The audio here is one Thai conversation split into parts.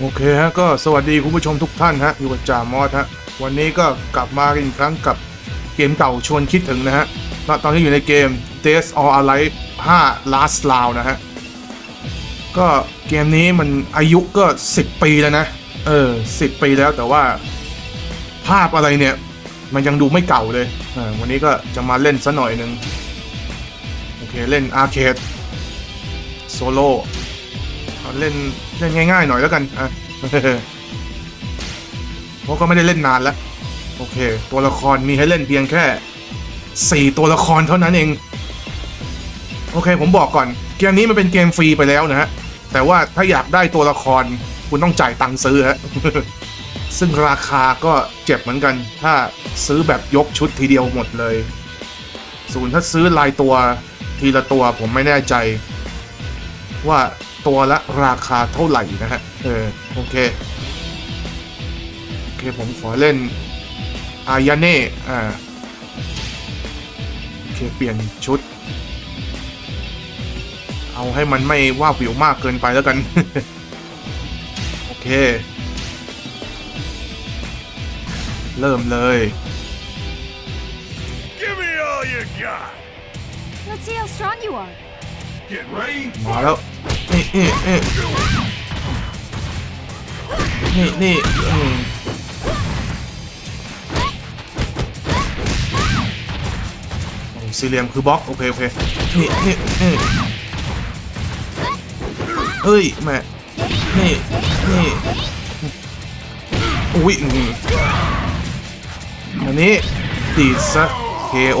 โอเคฮะก็สวัสดีคุณผู้ชมทุกท่านฮะอยู่กับจ่ามอสฮะวันนี้ก็กลับมากันอีกครั้งกับเกมเก่าชวนคิดถึงนะฮะณตอนนี้อยู่ในเกม Days or Alive 5 Last Round นะฮะก็เกมนี้มันอายุก็ 10 ปีแล้วนะเออ10 ปีแล้วแต่ว่า ภาพอะไรเนี่ย มันยังดูไม่เก่าเลยเออวันนี้ก็จะมาเล่นซะหน่อยหนึ่งโอเคเล่นอาร์เคดโซโล่ เล่นเล่นง่ายๆหน่อยแล้วกันอะเพราะก็ไม่ได้เล่นนานแล้วโอเค ตัวละครมีให้เล่นเพียงแค่4ตัวละครเท่านั้นเอง โอเคผมบอกก่อน เกมนี้มันเป็นเกมฟรีไปแล้วนะฮะ แต่ว่าถ้าอยากได้ตัวละครคุณต้องจ่ายตังค์ซื้อฮะ ซึ่งราคาก็เจ็บเหมือนกัน ถ้าซื้อแบบยกชุดทีเดียวหมดเลยส่วนถ้าซื้อรายตัวทีละตัวผมไม่แน่ใจ ว่าตัวละราคาเท่าไหร่นะฮะ เออ โอเค โอเค ผมขอเล่น อายาเน่ อ่า โอเค เปลี่ยนชุด เอาให้มันไม่ว่าบวิวมากเกินไปแล้วกัน โอเค เริ่มเลย Give me all you got. Let's see how strong you are. มาแล้ว นี่นี่นี่นี่นี่อืมสี่เหลี่ยมคือบล็อก โอเค โอเค นี่นี่นี่เฮ้ย แม่ นี่ นี่อุ้ยอันนี้ดีดซะ KO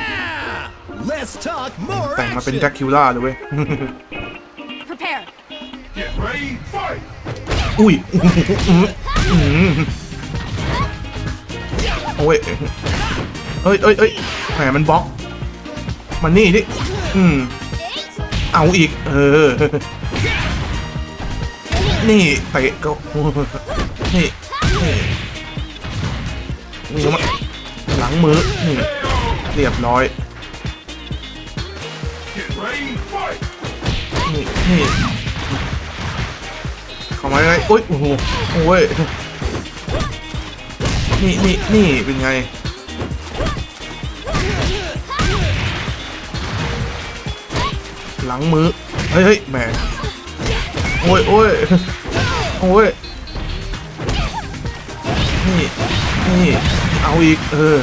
Let's talk more แต่งมาเป็น action. แดร็กคิวล่าเลยเว้ย Prepare. Get ready. Fight. อุ้ยอื้อหือโอ้ยเอ้ยเอ้ยเอ้ยแหมมันบล็อกมันนี่ดิอืมเอาอีก เออ นี่เตะก็นี่นี่นี่มาหลังมือนี่เรียบร้อย นี่นี่เข้ามาไงโอ้ยโอ้โหโอ้ยนี่นี่นี่เป็นไงหลังมือเฮ้ยเฮ้ยแหมโอ้ยโอ้ยโอ้ยนี่นี่เอาอีกเออ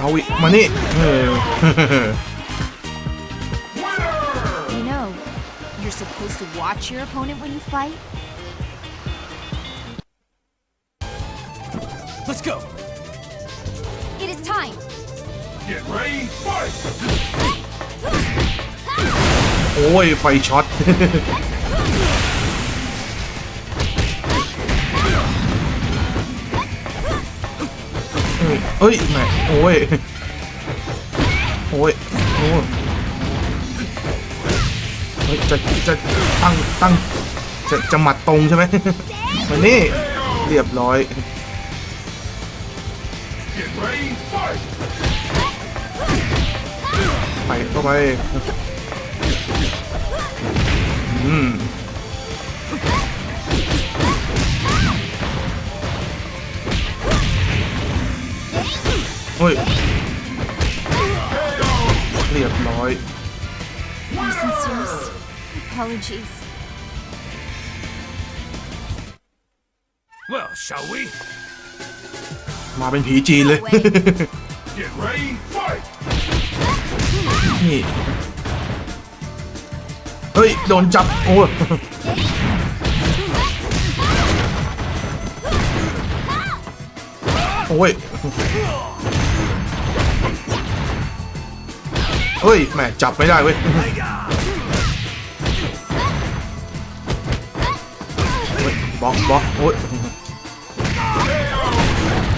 เอาอีก มานี่ เออ You know, you're supposed to watch your opponent when you fight. Let's go. It is time. Get ready. Fight. โอ้ย ไฟช็อต เอ้ยแหมโอ้ยโอ้ยโอ้ยจะจะตั้งตั้งจะจะหมัดตรงใช่ไหมมานี่เรียบร้อยไปเข้าไปอืม เฮ้ย เรียบร้อย Your sincerest apologies. Well, shall we? มาเป็นผีจีนเลย Get ready. Fight. นี่ เฮ้ย โดนจับ โอ้ยโอ้ย เฮ้ยแม่จับไม่ได้เว้ยบล็อกบล็อกโอ้ย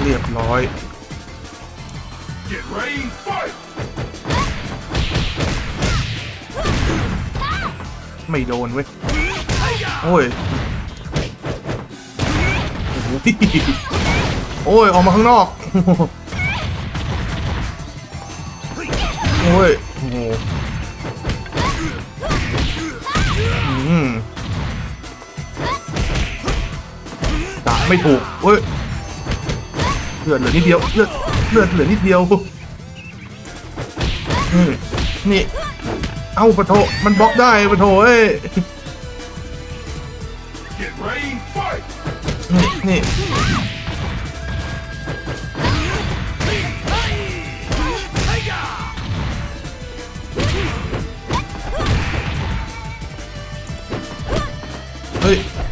เรียบร้อยไม่โดนเว้ย โอ้ย โอ้ย ออกมาข้างนอก โอ้ย โอ้โหอืมดาไม่ถูกเอ้ยเลือดเหลือนิดเดียวเลือดเลือดเหลือนิดเดียวอืมนี่ เอ้าปะโถมันบล็อกได้ปะโถเอ้ย Get ready, fight! นี่นี่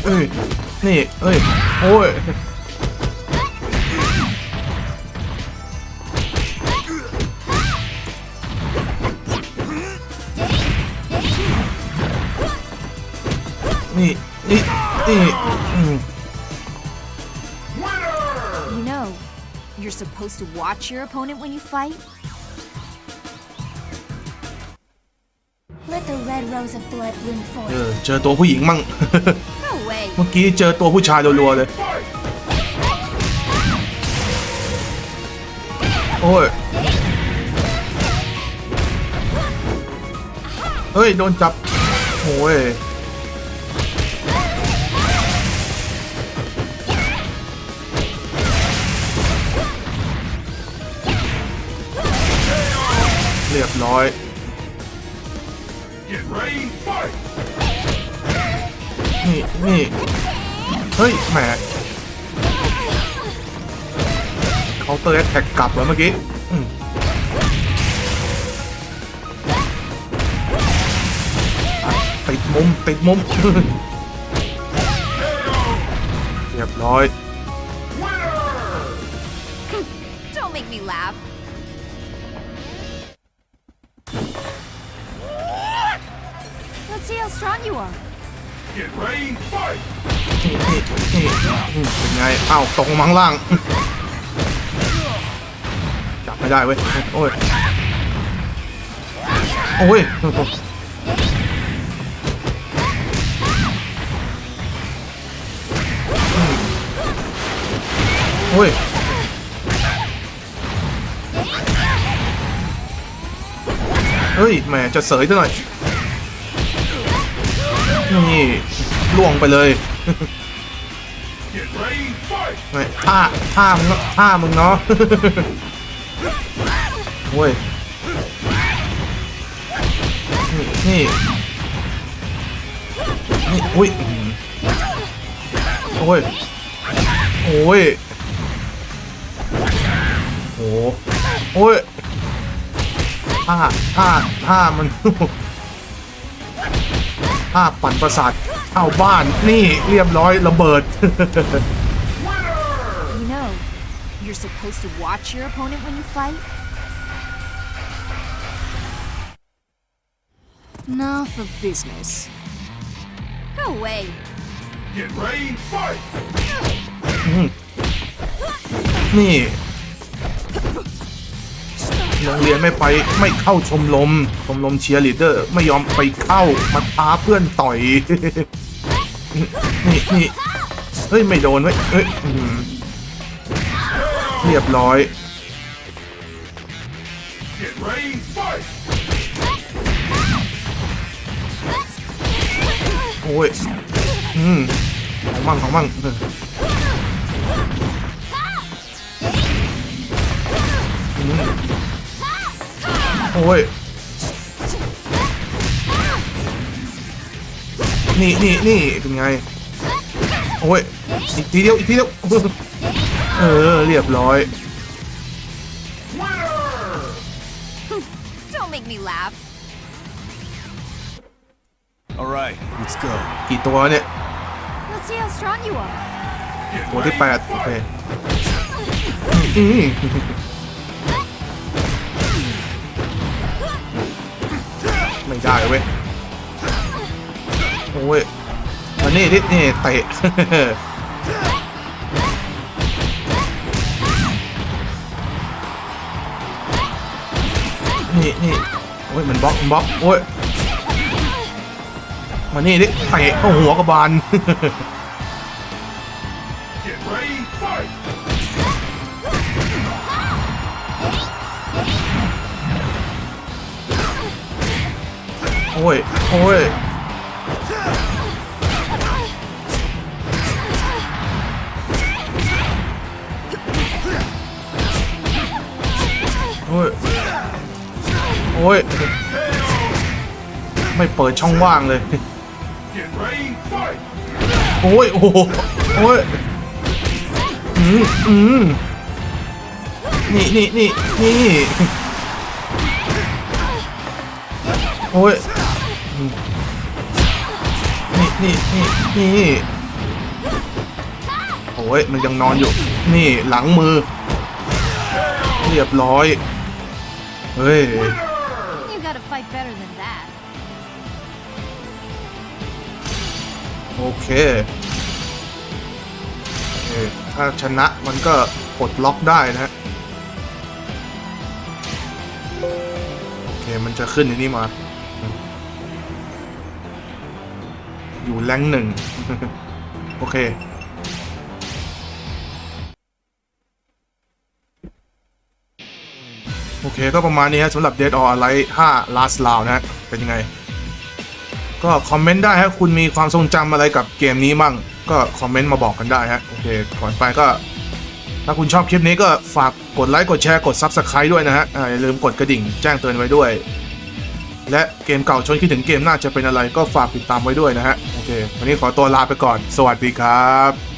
เฮ้ยเอ้ย นี่ เอ้ย โอ้ย นี่ นี่ นี่อืม Winner! You know, you're supposed to watch your opponent when you fight. Let the red rose of blood bloom เอ forth. อ เจอตัวผู้หญิงมั่ง No way. เมื่อกี้เจอตัวผู้ชายรัวๆเลย โอ้ย เฮ้ย โดนจับ โอ้ยเรียบร้อย นี่นี่เฮ้ยแหมเคาน์เตอร์แอตแทกกลับแล้วเมื่อกี้ติดมุมติดมุมเรียบร้อย Winner! เป็นไงอ้าวตกลงมาข้งล่าง จับไม่ได้เว้ย โอ้ย โอ้ยโอ้ยเฮ้ยแหมจะเสยซะหน่อย นี่ล่วงไปเลย Get ready, fight! ไงท่าท่ามึงเนอะท่ามึงเนาะโอ้ยนี่นี่นี่อุ้ยโอ้ยโอ้ยโอ้โอ้ยท่าท่าท่ามัน ท่าปั่นประสาทเข้าบ้าน นี่เรียบร้อยระเบิด You know, you're supposed to watch your opponent when you fight. Now for business. Go away. Get ready, fight! นี่ โรงเรียนไม่ไปไม่เข้าชมรมชมรมเชียร์ลีดเดอร์ ไม่ยอมไปเข้ามาท้าเพื่อนต่อย นี่นี่เฮ้ย ไม่โดนเว้ยเฮ้ยอื้อหือเรียบร้อยโอ้ย อืมของมั่งของมั่ง โอ้ย นี่นี่นี่เป็นไง โอ้ย อีกทีเดียว อีกทีเดียว เออ เรียบร้อย Winner! Don't make me laugh. All right, let's go. กี่ตัวเนี่ย Let's see how strong you are. Get ตัวที่ ready, แปดโอเค fight! อืม ได้เว้ยโอ้ยมันมานี่นี่เตะนี่นี่โอ้ยมันบล็อกมันบล็อกโอ้ยมานี่นี่เตะเข้าหัวกระบาล อ้ย โอ้ย โอ้ย โอ้ย ไม่เปิดช่องว่างเลย โอ้ย โอ้โหโอ้ย อืมอืมนี่นี่นี่นี่โอ้ย นี่นี่นี่นี่โอ้ยมันยังนอนอยู่ นี่หลังมือ เรียบร้อย เฮ้ย You gotta fight better than that. โอเคโอเค ถ้าชนะมันก็ปลดล็อกได้นะฮะ โอเค มันจะขึ้นในนี้มา อยู่แรงหนึ่ง โอเค โอเคก็ประมาณนี้ฮะสำหรับ Dead or Alive 5 Last Round นะฮะ เป็นยังไง ก็คอมเมนต์ได้ฮะ คุณมีความทรงจำอะไรกับเกมนี้มั่ง ก็คอมเมนต์มาบอกกันได้ฮะ โอเค ก่อนไปก็ ถ้าคุณชอบคลิปนี้ก็ฝากกดไลค์ กดแชร์ กด Subscribe ด้วยนะฮะออย่าลืมกดกระดิ่งแจ้งเตือนไว้ด้วยและเกมเก่าชนคิดถึงเกมน่าจะเป็นอะไรก็ฝากติดตามไว้ด้วยนะฮะ โอเค วันนี้ขอตัวลาไปก่อน สวัสดีครับ